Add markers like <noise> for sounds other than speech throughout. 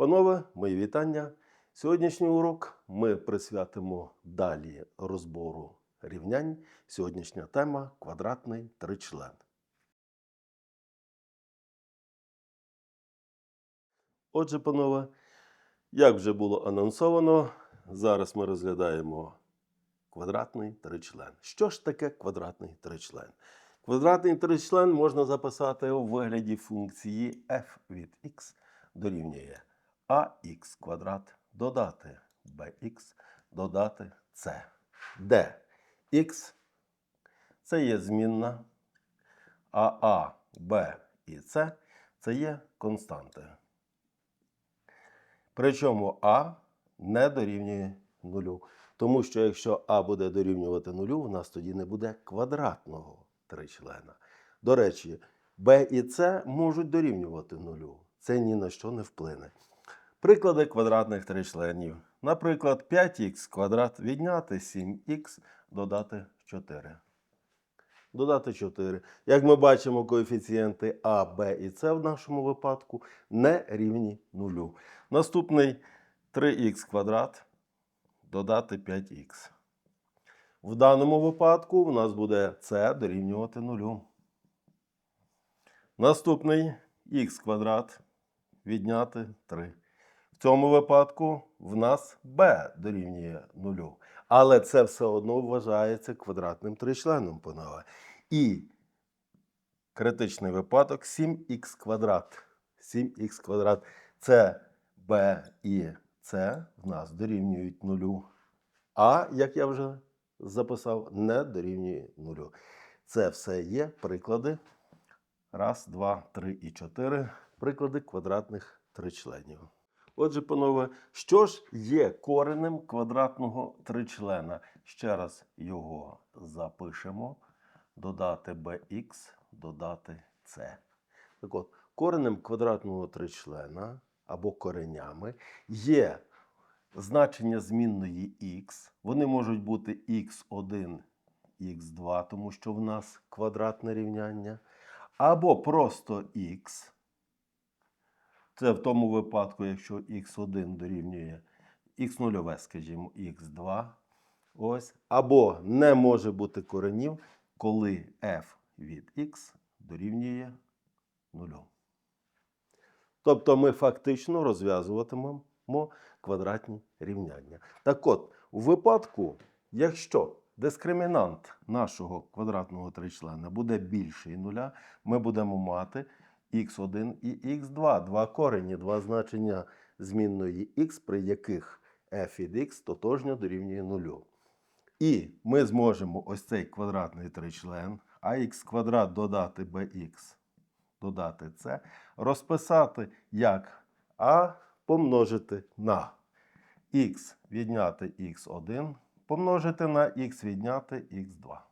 Панове, мої вітання. Сьогоднішній урок ми присвятимо далі розбору рівнянь. Сьогоднішня тема квадратний тричлен. Отже, панове, як вже було анонсовано, зараз ми розглядаємо квадратний тричлен. Що ж таке квадратний тричлен? Квадратний тричлен можна записати у вигляді функції f від x дорівнює ax квадрат додати bx додати c, де x це є змінна, а a, b і c це є константи. Причому а не дорівнює нулю. Тому що якщо а буде дорівнювати нулю, у нас тоді не буде квадратного тричлена. До речі, b і c можуть дорівнювати нулю. Це ні на що не вплине. Приклади квадратних тричленів. Наприклад, 5х квадрат відняти 7х додати 4. Додати 4. Як ми бачимо, коефіцієнти А, Б і С в нашому випадку не рівні нулю. Наступний 3х квадрат додати 5х. В даному випадку у нас буде С дорівнювати нулю. Наступний х квадрат відняти 3. В цьому випадку в нас b дорівнює нулю. Але це все одно вважається квадратним тричленом, панове. І критичний випадок 7х квадрат. 7х квадрат це b і c в нас дорівнюють нулю. А, як я вже записав, не дорівнює нулю. Це все є приклади. Раз, два, три і чотири. Приклади квадратних тричленів. Отже, панове, що ж є коренем квадратного тричлена? Ще раз його запишемо. Додати bx, додати c. Так от, коренем квадратного тричлена або коренями є значення змінної x. Вони можуть бути x1, x2, тому що в нас квадратне рівняння. Або просто x. Це в тому випадку, якщо x1 дорівнює x0, скажімо, x2. Ось. Або не може бути коренів, коли f від x дорівнює 0. Тобто ми фактично розв'язуватимемо квадратні рівняння. Так от, у випадку, якщо дискримінант нашого квадратного тричлена буде більший нуля, ми будемо мати x1 і x2, два корені, два значення змінної x, при яких f від x тотожньо дорівнює нулю. І ми зможемо ось цей квадратний тричлен, ax квадрат додати bx, додати c, розписати як а помножити на х відняти х1, помножити на х відняти х2.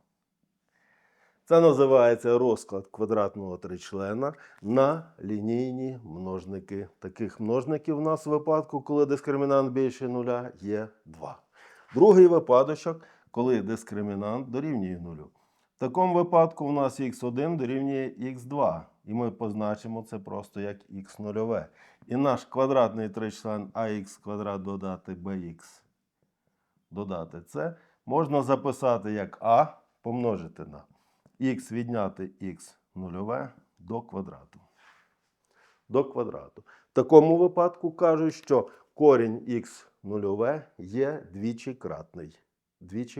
Це називається розклад квадратного тричлена на лінійні множники. Таких множників у нас в випадку, коли дискримінант більше нуля, є 2. Другий випадочок, коли дискримінант дорівнює нулю. В такому випадку у нас х1 дорівнює х2. І ми позначимо це просто як х нульове. І наш квадратний тричлен ах квадрат додати bx додати c можна записати як а помножити на х відняти х нульове до квадрату. До квадрату. В такому випадку кажуть, що корінь х нульове є двічі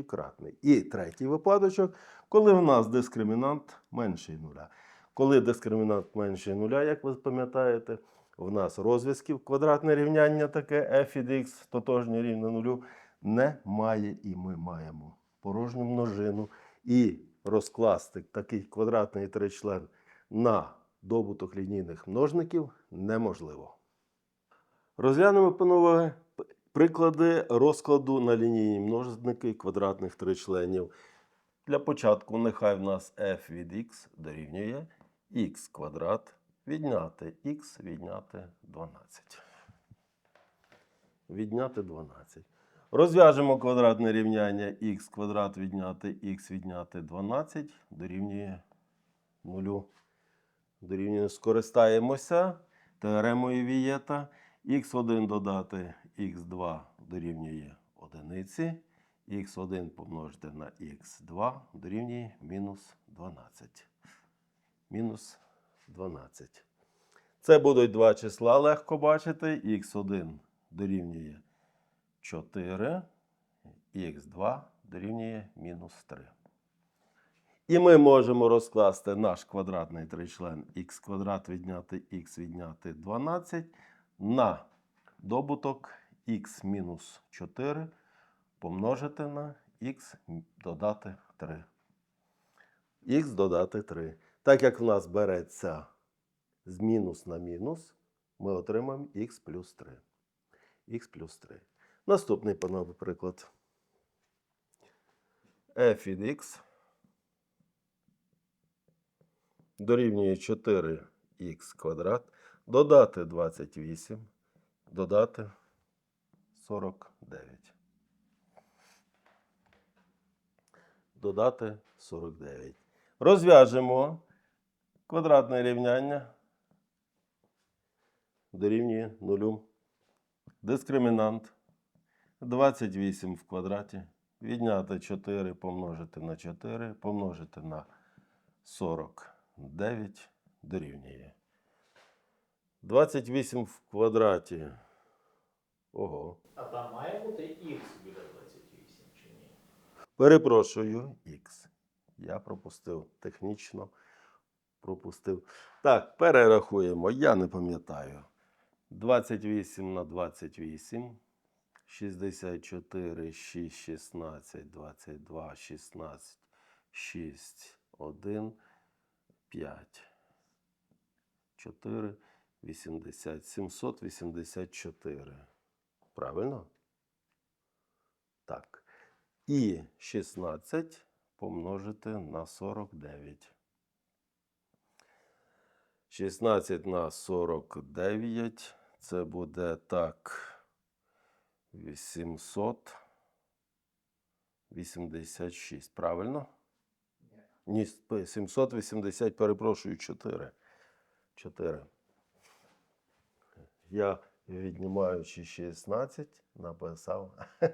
кратний. І третій випадочок, коли в нас дискримінант менший нуля. Коли дискримінант менший нуля, як ви пам'ятаєте, в нас розв'язків квадратне рівняння таке f від x тотожнє рівне нулю немає. І ми маємо порожню множину. І розкласти такий квадратний тричлен на добуток лінійних множників неможливо. Розглянемо, панове, приклади розкладу на лінійні множники квадратних тричленів. Для початку нехай в нас f від x дорівнює x квадрат відняти x відняти 12. Відняти 12. Розв'яжемо квадратне рівняння х квадрат відняти х відняти 12 дорівнює 0. Дорівнює скористаємося теоремою Вієта х1 додати х2 дорівнює одиниці. х1 помножити на х2 дорівнює мінус 12. Мінус 12. Це будуть два числа, легко бачити. х1 дорівнює 4, х2 дорівнює мінус 3. І ми можемо розкласти наш квадратний тричлен х квадрат відняти х відняти 12 на добуток х мінус 4 помножити на х додати 3. Х додати 3. Так як в нас береться з мінус на мінус, ми отримаємо х плюс 3. х плюс 3. Наступний панове приклад. f від x дорівнює 4х квадрат, додати 28, додати 49. Додати 49. Розв'яжемо квадратне рівняння дорівнює 0. Дискримінант 28 в квадраті. Відняти 4 помножити на 4, помножити на 49 дорівнює. 28 в квадраті. Ого. А там має бути х біля 28 чи ні? Перепрошую, Х. Я пропустив технічно. Пропустив. Так, перерахуємо. Я не пам'ятаю. 28 на 28. 64, 6, 16, 22, 16, 6, 1, 5, 4, 80, 784. Правильно? Так. І 16 помножити на 49. 16 на 49 це буде так. 886. Правильно? Ні, 780, перепрошую, 4. 4. Я, віднімаючи 16, написав <laughs>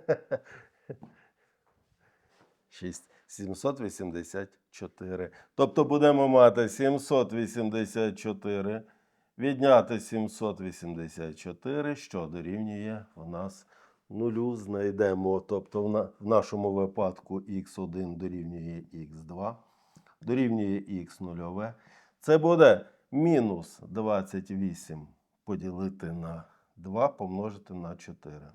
6. 784. Тобто будемо мати 784. Відняти 784, що дорівнює у нас нулю. Знайдемо, тобто в, нашому випадку х1 дорівнює х2, дорівнює х нульове. Це буде мінус 28 поділити на 2 помножити на 4.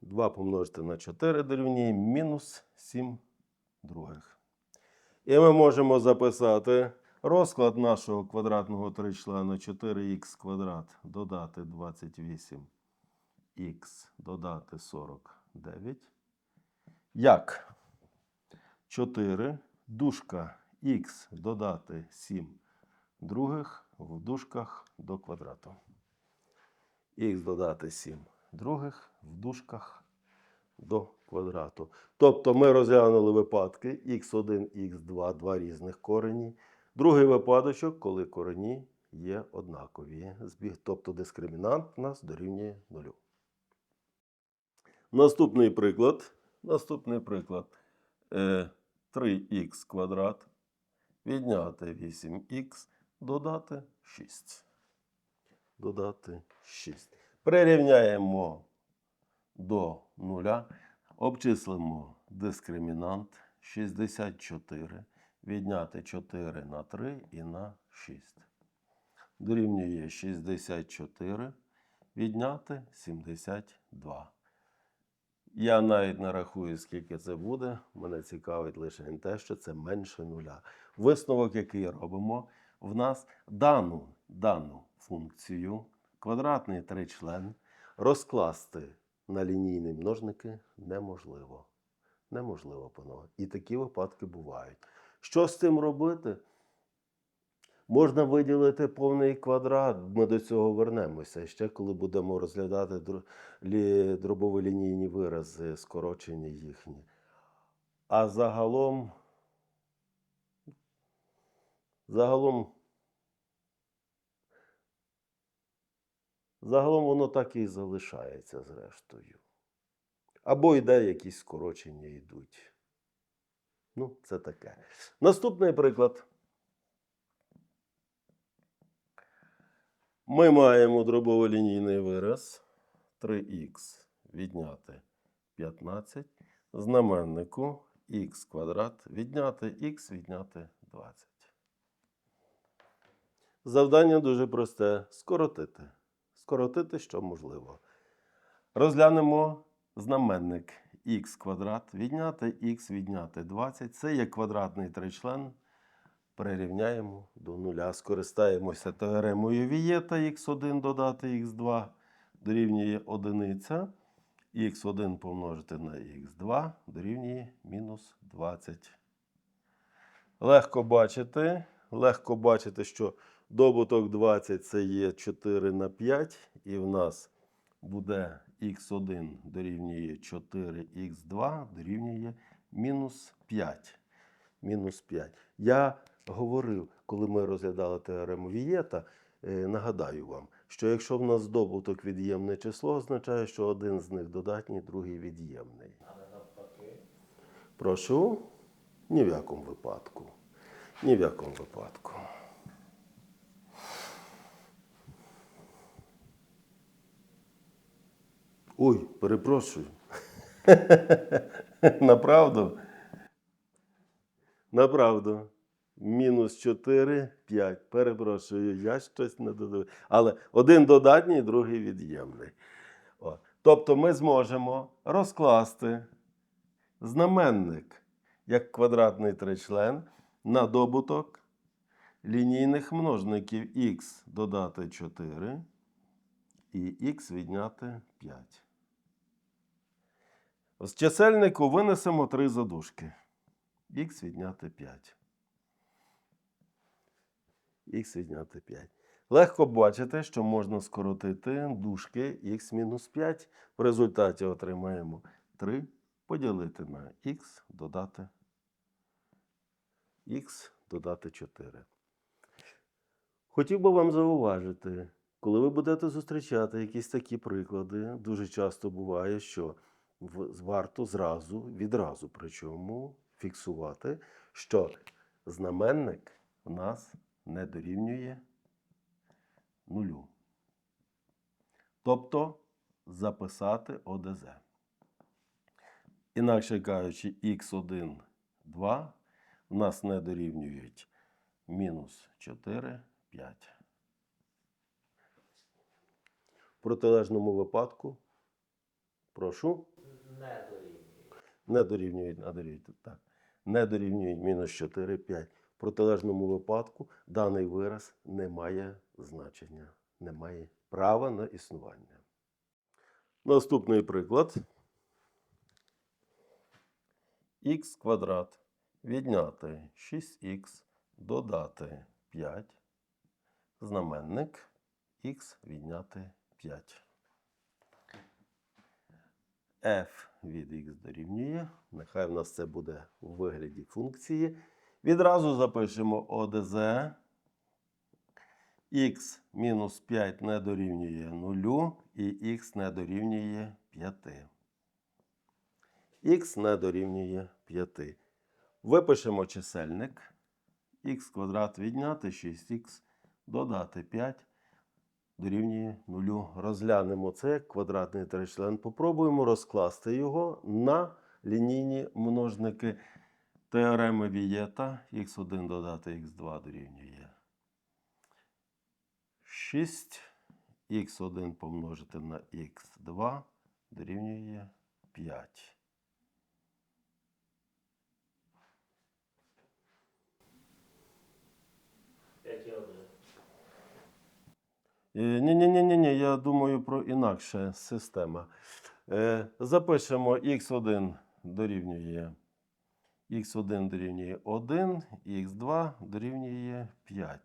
2 помножити на 4 дорівнює мінус 7 других. І ми можемо записати розклад нашого квадратного тричлена 4х квадрат додати 28х додати 49. Як 4 дужка х додати 7 других в дужках до квадрату. Х додати 7 других в дужках до квадрату. Тобто ми розглянули випадки х1, х2, два різних корені. Другий випадочок, коли корені є однакові. Тобто дискримінант у нас дорівнює нулю. Наступний приклад. Наступний приклад. Е, 3х квадрат. Відняти 8х, додати 6. Додати 6. Прирівняємо до нуля. Обчислимо дискримінант 64. Відняти 4 на 3 і на 6. Дорівнює 64. Відняти 72. Я навіть не рахую, скільки це буде. Мене цікавить лише те, що це менше нуля. Висновок, який робимо, в нас дану, дану функцію, квадратний тричлен, розкласти на лінійні множники неможливо. Неможливо, панове. І такі випадки бувають. Що з цим робити? Можна виділити повний квадрат, ми до цього вернемося. Ще коли будемо розглядати дро- лі- дробоволінійні вирази, скорочення їхні. А загалом, загалом Загалом воно так і залишається зрештою. Або йде якісь скорочення йдуть. Ну, це таке. Наступний приклад. Ми маємо дробово-лінійний вираз 3х відняти 15, знаменнику х квадрат відняти х відняти 20. Завдання дуже просте скоротити. Скоротити, що можливо. Розглянемо знаменник х квадрат відняти х відняти 20. Це є квадратний тричлен. Прирівняємо до нуля. Скористаємося теоремою Вієта х1 додати х2 дорівнює 1. х1 помножити на х2 дорівнює мінус 20. Легко бачити, легко бачити, що добуток 20 це є 4 на 5, і в нас буде х1 дорівнює 4х2 дорівнює мінус 5. Мінус 5. Я говорив, коли ми розглядали теорему Вієта, е, нагадаю вам, що якщо в нас добуток від'ємне число, означає, що один з них додатній, другий від'ємний. А не навпаки. Прошу, ні в якому випадку. Ні в якому випадку. Ой, перепрошую. <laughs> Направду. Направду. Мінус 4, 5. Перепрошую, я щось не додаю. Але один додатній, другий від'ємний. Тобто ми зможемо розкласти знаменник як квадратний тричлен на добуток лінійних множників х додати 4 і х відняти 5. З чисельнику винесемо три задушки. х відняти 5. Х відняти 5. Легко бачити, що можна скоротити дужки х-5. В результаті отримаємо 3 поділити на х додати х додати 4. Хотів би вам зауважити, коли ви будете зустрічати якісь такі приклади, дуже часто буває, що варто зразу, відразу причому фіксувати, що знаменник в нас не дорівнює нулю. Тобто записати ОДЗ. Інакше кажучи, х1, 2 в нас не дорівнюють мінус 4, 5. В протилежному випадку, прошу, Не дорівнює. не дорівнюють, не дорівнюють, так, не дорівнюють мінус 4, 5. Протилежному випадку даний вираз не має значення, не має права на існування. Наступний приклад. х квадрат відняти 6х додати 5. Знаменник х відняти 5. f від х дорівнює. Нехай в нас це буде у вигляді функції. Відразу запишемо ОДЗ. х мінус 5 не дорівнює 0 і х не дорівнює 5 х не дорівнює 5. Випишемо чисельник. х квадрат відняти 6х додати 5 дорівнює 0. Розглянемо це як квадратний тричлен. Попробуємо розкласти його на лінійні множники теореми Вієта. х1 додати х2 дорівнює 6. х1 помножити на х2 дорівнює 5. П'ять і один. Ні, я думаю про інакше система. Е, запишемо x1 дорівнює x1 дорівнює 1, x2 дорівнює 5.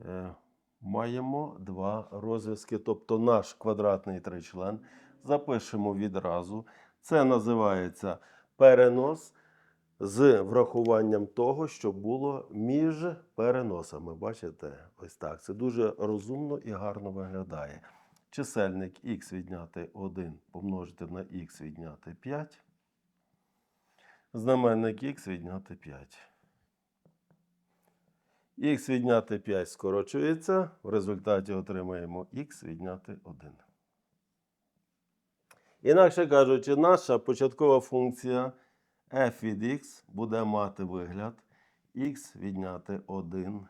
Е, маємо два розв'язки, тобто наш квадратний тричлен. Запишемо відразу. Це називається перенос з врахуванням того, що було між переносами. Бачите, ось так. Це дуже розумно і гарно виглядає. Чисельник х відняти 1 помножити на х відняти 5. Знаменник х відняти 5. Х відняти 5 скорочується. В результаті отримаємо х відняти 1. Інакше кажучи, наша початкова функція f від x буде мати вигляд x відняти 1.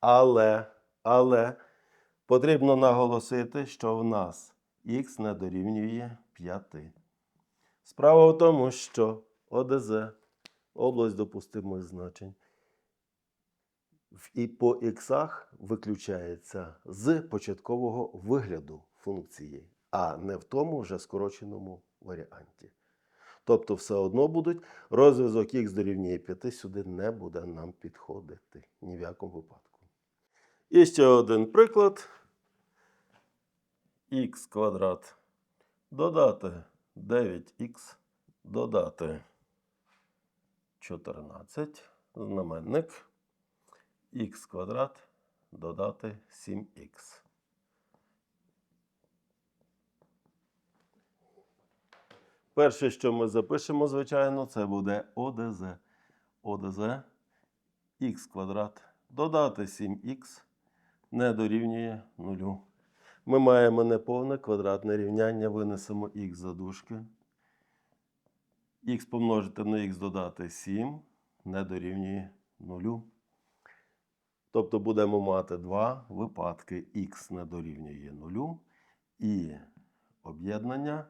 Але, але потрібно наголосити, що в нас x не дорівнює 5. Справа в тому, що ОДЗ, область допустимих значень, і по іксах виключається з початкового вигляду функції, а не в тому вже скороченому варіанті. Тобто, все одно будуть розв'язок х дорівнює 5 сюди не буде нам підходити ні в якому випадку. І ще один приклад. х квадрат додати 9х додати 14 знаменник х квадрат додати 7х. Перше, що ми запишемо, звичайно, це буде ОДЗ. ОДЗ х квадрат додати 7х не дорівнює 0. Ми маємо неповне квадратне рівняння, винесемо х за дужки. Х помножити на х додати 7 не дорівнює 0. Тобто будемо мати два випадки х не дорівнює 0 і об'єднання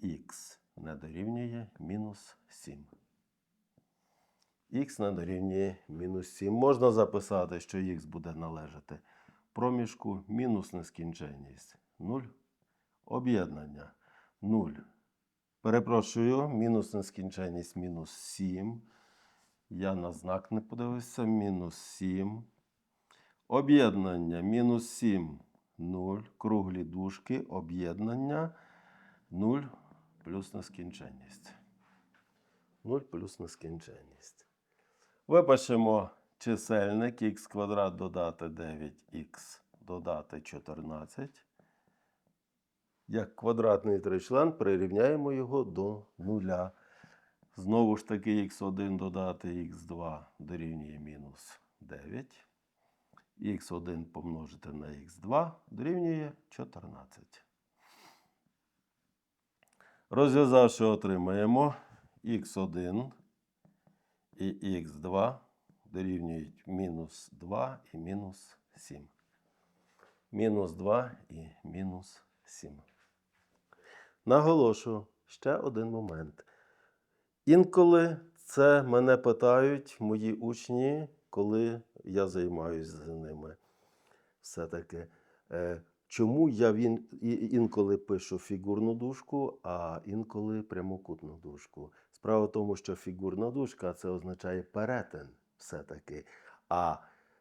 х не дорівнює мінус 7. х не дорівнює мінус 7. Можна записати, що х буде належати проміжку мінус нескінченність 0. Об'єднання 0. Перепрошую, мінус нескінченність мінус 7. Я на знак не подивився. Мінус 7. Об'єднання мінус 7 0. Круглі дужки. Об'єднання 0 плюс нескінченність. 0 плюс нескінченність. Випишемо чисельник х квадрат додати 9х додати 14. Як квадратний тричлен прирівняємо його до нуля. Знову ж таки, х1 додати х2 дорівнює мінус 9. х1 помножити на х2 дорівнює 14. Розв'язавши, отримаємо х1 і х2 дорівнюють мінус 2 і мінус 7. Мінус 2 і мінус 7. Наголошую ще один момент. Інколи це мене питають мої учні, коли я займаюся з ними. Все-таки, е, чому я інколи пишу фігурну дужку, а інколи прямокутну дужку. Справа в тому, що фігурна дужка це означає перетин все-таки. А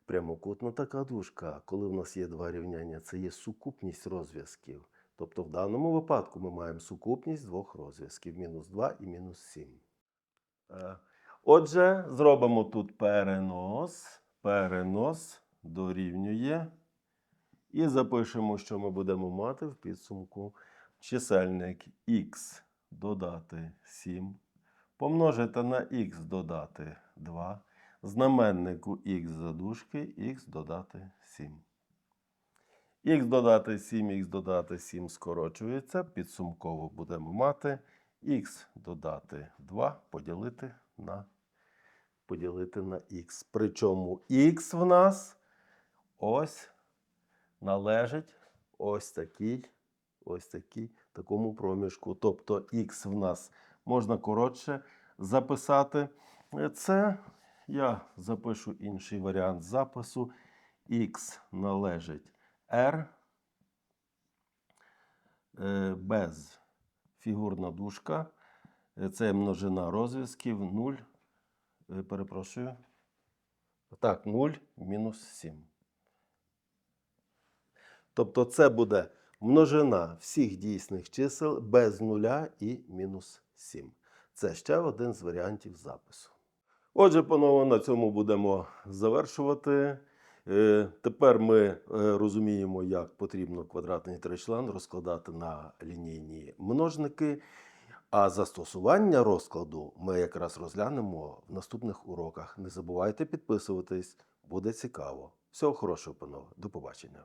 прямокутна така дужка, коли в нас є два рівняння, це є сукупність розв'язків. Тобто в даному випадку ми маємо сукупність двох розв'язків мінус 2 і мінус 7. Е, Отже, зробимо тут перенос. Перенос дорівнює. І запишемо, що ми будемо мати в підсумку чисельник х додати 7, помножити на х додати 2, знаменнику х задушки х додати 7. Х додати 7, х додати 7 скорочується. Підсумково будемо мати х додати 2 поділити на, поділити на х. Причому х в нас ось належить ось такій, ось такій, такому проміжку. Тобто х в нас можна коротше записати. Це я запишу інший варіант запису. х належить r е, без фігурна дужка. Е, Це множина розв'язків 0. е, Перепрошую. Так, 0 мінус 7. Тобто це буде множина всіх дійсних чисел без нуля і мінус 7. Це ще один з варіантів запису. Отже, панове, на цьому будемо завершувати. Е, Тепер ми е, розуміємо, як потрібно квадратний тричлен розкладати на лінійні множники. А застосування розкладу ми якраз розглянемо в наступних уроках. Не забувайте підписуватись, буде цікаво. Всього хорошого, панове. До побачення.